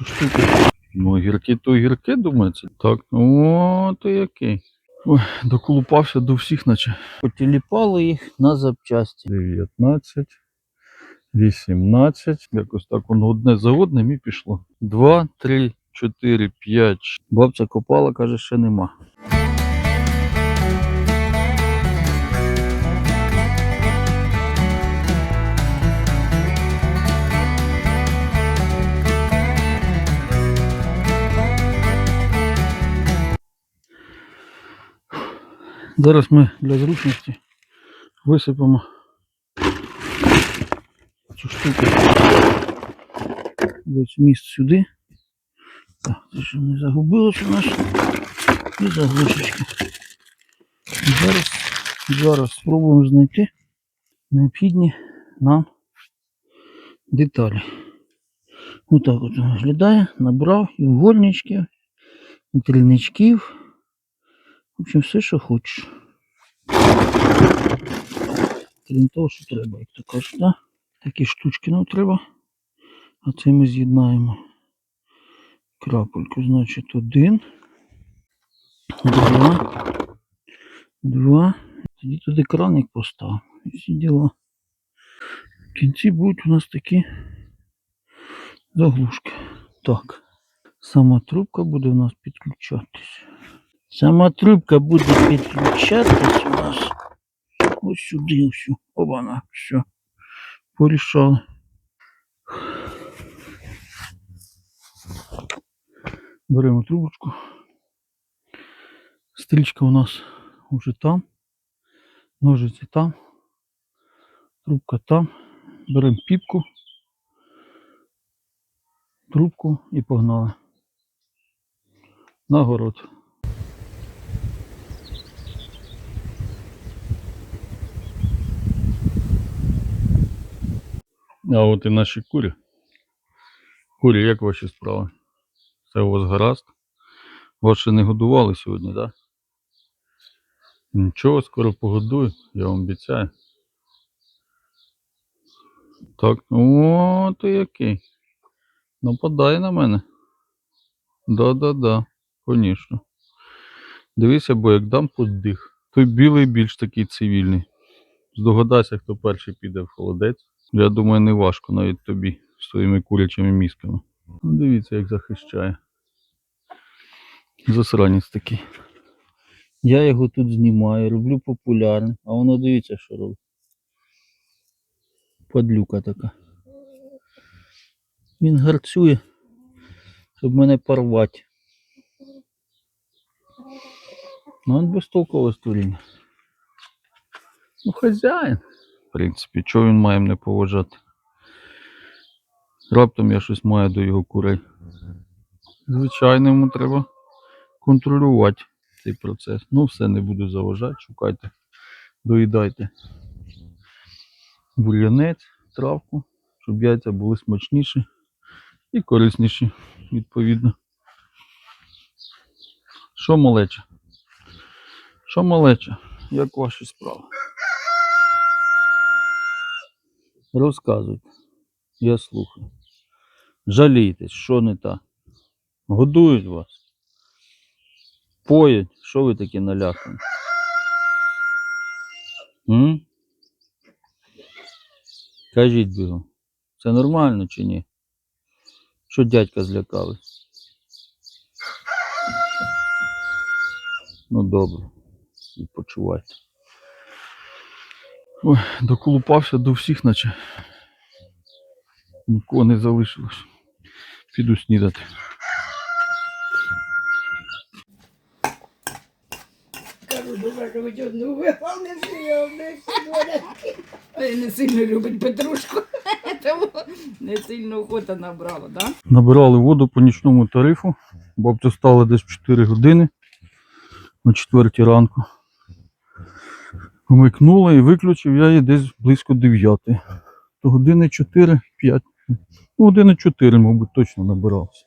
цю штуку. Ну, гірки то гірки, думається. Так, о, то який. Ой, доколупався до всіх, наче. Потіліпали їх на запчасті. 19, 18. Якось так воно одне за одним і пішло. 2, 3, 4, 5. Бабця копала, каже, ще нема. Зараз ми для зручності висипемо цю штуку весь міст сюди. Так, це щоб не загубилося наше. І заглушечки. Зараз, зараз спробуємо знайти необхідні нам деталі. Отак от виглядає. Набрав і угольничків, і трільничків. В общем, все, що хочеш. Крім того, що треба, як то кажуть, да? такі штучки нам треба. А це ми з'єднаємо крапельку. Значить, один, два, два. Тоді туди краник поставив. І всі діла. В кінці будуть у нас такі заглушки. Так. Сама трубка буде у нас підключатися. Сама трубка буде підключатись у нас ось сюди, ось. Оба-на, все. Порішали. Беремо трубочку. Стрічка у нас уже там. Ножиці там. Трубка там. Беремо піпку. Трубку і погнали. На город. А от і наші курі. Курі, як ваші справи? Це у вас гаразд? Вас ще не годували сьогодні, так? Да? Нічого, скоро погодую, я вам обіцяю. Так, о, то який. Нападає на мене. Да-да-да, звісно. Дивися, бо як дам подих. Той білий більш такий цивільний. Здогадайся, хто перший піде в холодець. Я думаю, не важко навіть тобі з своїми курячими мізками. Ну, Дивіться, як захищає. Засранець такий. Я його тут знімаю, роблю популярним, а воно дивіться, що робить. Падлюка така. Він гарцює, щоб мене порвати. Ну, він безтолкове створіння. Ну, хазяїн. В принципі, чого він має мене поважати? Раптом я щось маю до його курей. Звичайно, йому треба контролювати цей процес. Ну, все не буду заважати, шукайте, доїдайте бульянець, травку, щоб яйця були смачніші і корисніші, відповідно. Що малеча? Що малеча? Як ваші справи? Розказуйте. Я слухаю. Жалійтесь, що не так. Годують вас. Поють, що ви такі налякані? Кажіть бігом. Це нормально чи ні? Що дядька злякали? Ну добре. Відпочивайте. Ой, доколупався до всіх, наче. Нікого не залишилось. Піду снідати. Не сильно любить Петрушку, тому не сильно охота набрала, да? Набирали воду по нічному тарифу. Бабця стала десь 4 години о 4 ранку. Вмикнула і виключив я її десь близько 9. То години 4-5. Ну, години 4, мабуть, точно набирався.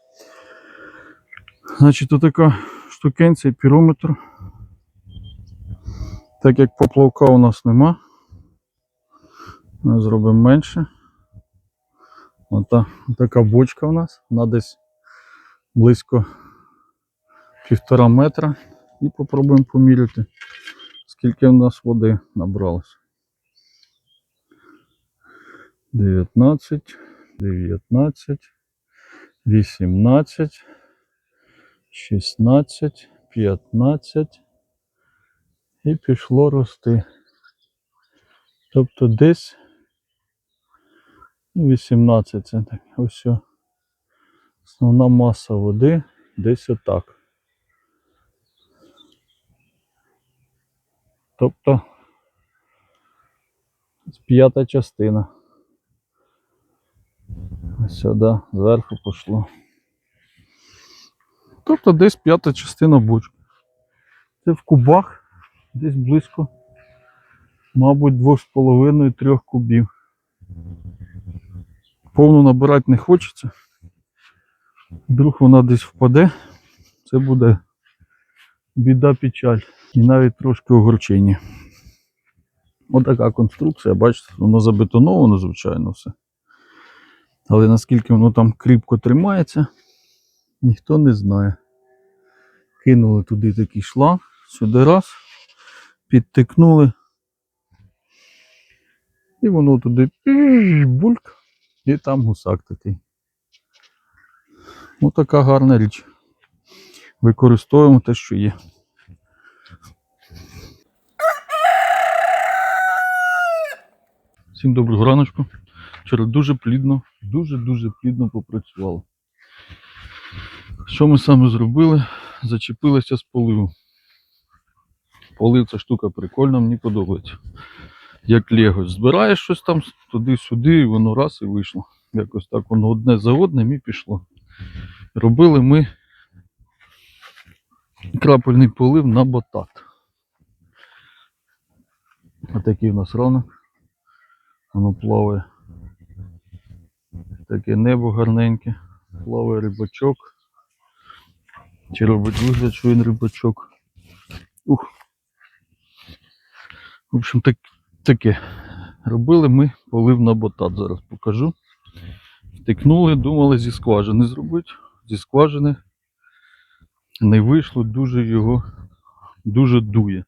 Значить, така штукенція, пірометр. Так як поплавка у нас нема, ми зробимо менше. Ота, така бочка у нас, вона десь близько півтора метра і попробуємо поміряти, скільки в нас води набралось. 19, 19, 18, 16, 15 і пішло рости. Тобто десь ну, 18 це так. Ось. Основна маса води десь отак. Тобто п'ята частина. Сюди, зверху пішло. Тобто десь п'ята частина бочки. Це в кубах, десь близько, мабуть, 2,5-3 кубів. Повну набирати не хочеться. Вдруг вона десь впаде, це буде біда печаль і навіть трошки огорчення. Отака конструкція, бачите, воно забетоновано, звичайно, все. Але наскільки воно там кріпко тримається, ніхто не знає. Кинули туди такий шланг, сюди раз, підтикнули. І воно туди бульк, і там гусак такий. Ну, така гарна річ. Використовуємо те, що є. Всім доброго раночку. Вчора дуже плідно, дуже-дуже плідно попрацювали. Що ми саме зробили? Зачепилися з поливу. Полив ця штука прикольна, мені подобається. Як Лего. Збираєш щось там туди-сюди, і воно раз і вийшло. Якось так воно одне за одним і пішло. Робили ми крапельний полив на батат. Отакий у нас ранок. Воно плаває. Таке небо гарненьке. Плаває рибачок. Чи робить вигляд, що він рибачок. Ух. В общем, так, таке. Робили ми полив на батат. Зараз покажу. Втикнули, думали зі скважини зробити. Зі скважини не вийшло, дуже його дуже дує.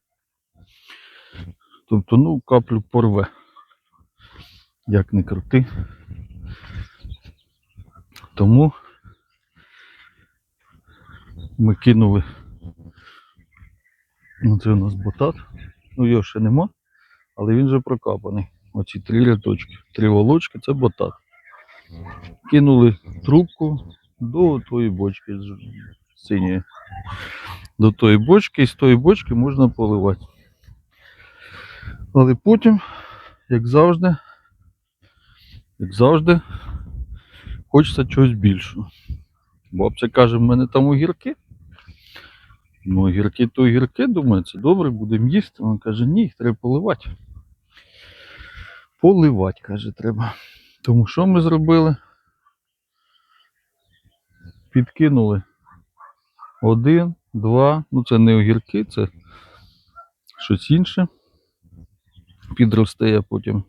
Тобто, ну, каплю порве. Як не крути. Тому ми кинули. Ну, це у нас ботат. Ну, його ще нема, але він вже прокапаний. Оці три рядочки. Три волочки це ботат. Кинули трубку до тої бочки синьої. До тої бочки, і з тої бочки можна поливати. Але потім, як завжди, як завжди, хочеться чогось більшого. Бабця каже, в мене там огірки. Ну, огірки то огірки, думаю, це добре, будемо їсти. Вона каже, ні, їх треба поливати. Поливати, каже, треба. Тому що ми зробили? Підкинули один, два, ну це не огірки, це щось інше. Підросте я потім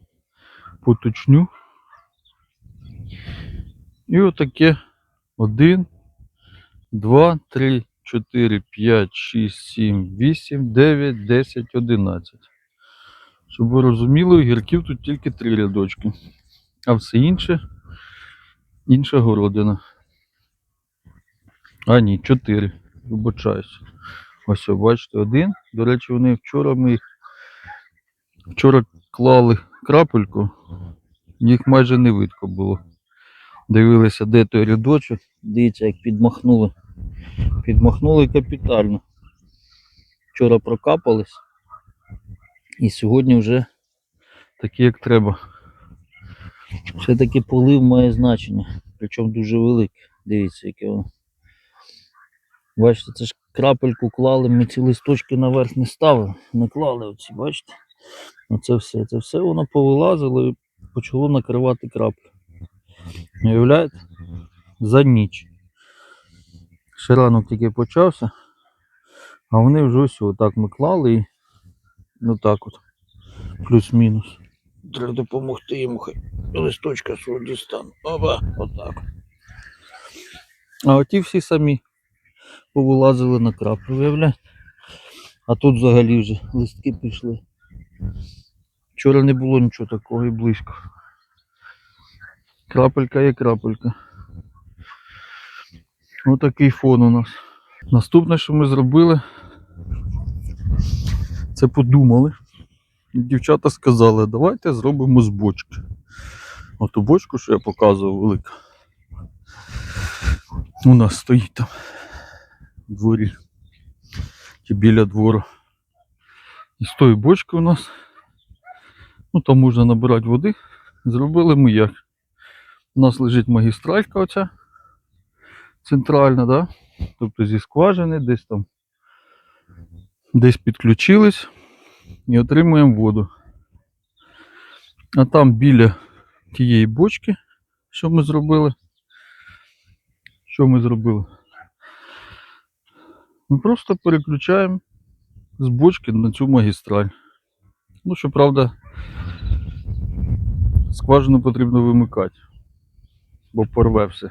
поточню. І отаке один, два, три, чотири, п'ять, шість, сім, вісім, дев'ять, десять, одинадцять. Щоб ви розуміли, огірків тут тільки три рядочки, а все інше інша городина. А ні, чотири. Вибачаюсь. Ось, бачите, один. До речі, вони вчора ми їх вчора клали крапельку, їх майже не видко було. Дивилися, де той рядочок. Дивіться, як підмахнули. Підмахнули капітально. Вчора прокапались. І сьогодні вже такі, як треба. Все-таки полив має значення. Причому дуже велике. Дивіться, яке воно. Бачите, це ж крапельку клали, ми ці листочки наверх не ставили, не клали оці, бачите? Оце все. Це все воно повилазило і почало накривати краплю. Уявляєте? За ніч. Ще ранок тільки почався, а вони вже ось отак ми клали і ну так от. Плюс-мінус. Треба допомогти йому хай листочка свого дістану. Оба, отак. А оті всі самі повилазили на краплю, виявляєте? А тут взагалі вже листки пішли. Вчора не було нічого такого і близько. Крапелька є крапелька. Отакий фон у нас. Наступне, що ми зробили, це подумали. Дівчата сказали, давайте зробимо з бочки. Оту бочку, що я показував, велика. У нас стоїть там дворі. Чи біля двору. І з тої бочки у нас, ну там можна набирати води. Зробили ми як. У нас лежить магістралька оця центральна, да? тобто зі скважини, десь там десь підключились і отримуємо воду. А там біля тієї бочки, що ми зробили. Що ми зробили? Ми просто переключаємо з бочки на цю магістраль. Ну, щоправда, скважину потрібно вимикати, бо порве все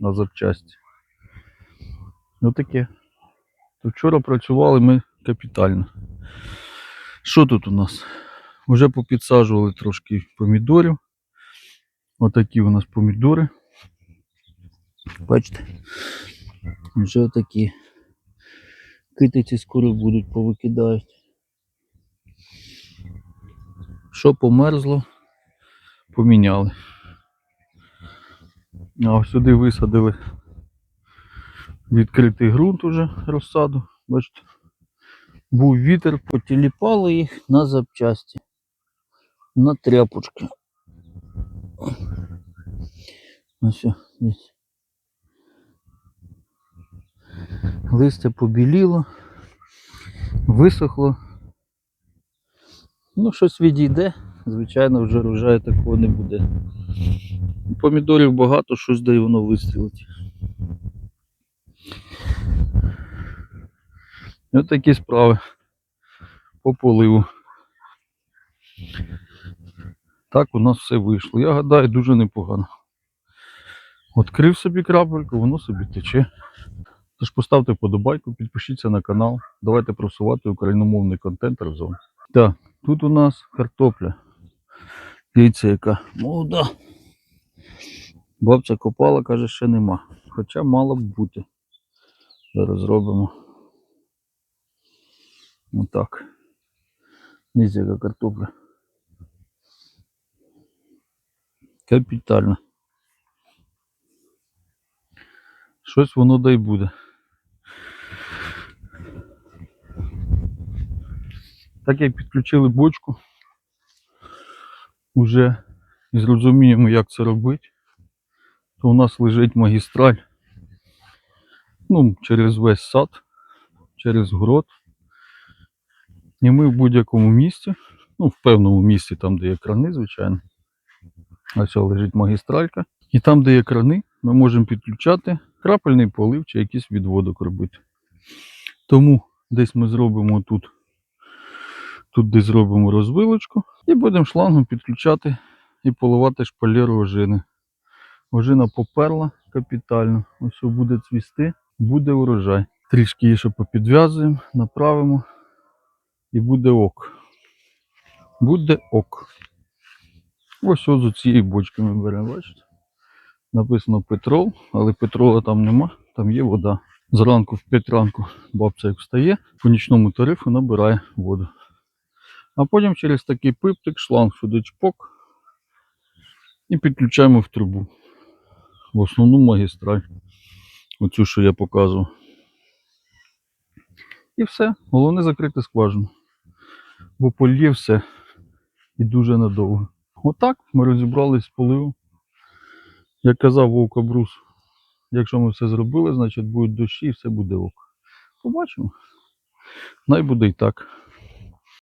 на запчасті. Ну таке. То вчора працювали ми капітально. Що тут у нас? Вже попідсаджували трошки помідорів. Отакі у нас помідори. Бачите? Вже отакі. Китиці скоро будуть, повикидають. Що померзло, поміняли. А сюди висадили відкритий ґрунт уже розсаду. Бачите? Був вітер, потіліпали їх на запчасті. На тряпочки. Ось, десь. Листя побіліло, висохло. Ну, щось відійде, звичайно, вже врожаю такого не буде. Помідорів багато, щось дає воно вистрілить. Ось такі справи по поливу. Так у нас все вийшло. Я гадаю, дуже непогано. Відкрив собі крапельку, воно собі тече. Тож поставте вподобайку, підпишіться на канал. Давайте просувати україномовний контент разом. Так, тут у нас картопля. Дивіться, яка молода. Бабця копала, каже, ще нема. Хоча мало б бути. Зараз зробимо. Отак. Дивіться, яка картопля. Капітально. Щось воно дай буде. Так як підключили бочку, вже зрозуміємо, як це робити, то у нас лежить магістраль ну, через весь сад, через город. І ми в будь-якому місці, ну, в певному місці, там, де є крани, звичайно. Ось лежить магістралька. І там, де є крани, ми можемо підключати крапельний полив чи якийсь відводок робити. Тому десь ми зробимо тут, тут десь зробимо розвилочку і будемо шлангом підключати і поливати шпалеру ожини. Ожина поперла капітально. Ось буде цвісти, буде урожай. Трішки її ще попідв'язуємо, направимо і буде ок. Буде ок. Ось ось з цієї бочки ми беремо, бачите? Написано Петрол, але петрола там нема, там є вода. Зранку в 5 ранку бабця як встає, по нічному тарифу набирає воду. А потім через такий пиптик, шланг сюди чпок і підключаємо в трубу. В основну магістраль. Оцю, що я показував. І все. Головне закрити скважину. Бо полє все і дуже надовго. Отак ми розібрались з поливом. Як казав Вовка Брус, якщо ми все зробили, значить будуть дощі і все буде ок. Побачимо. Най буде і так.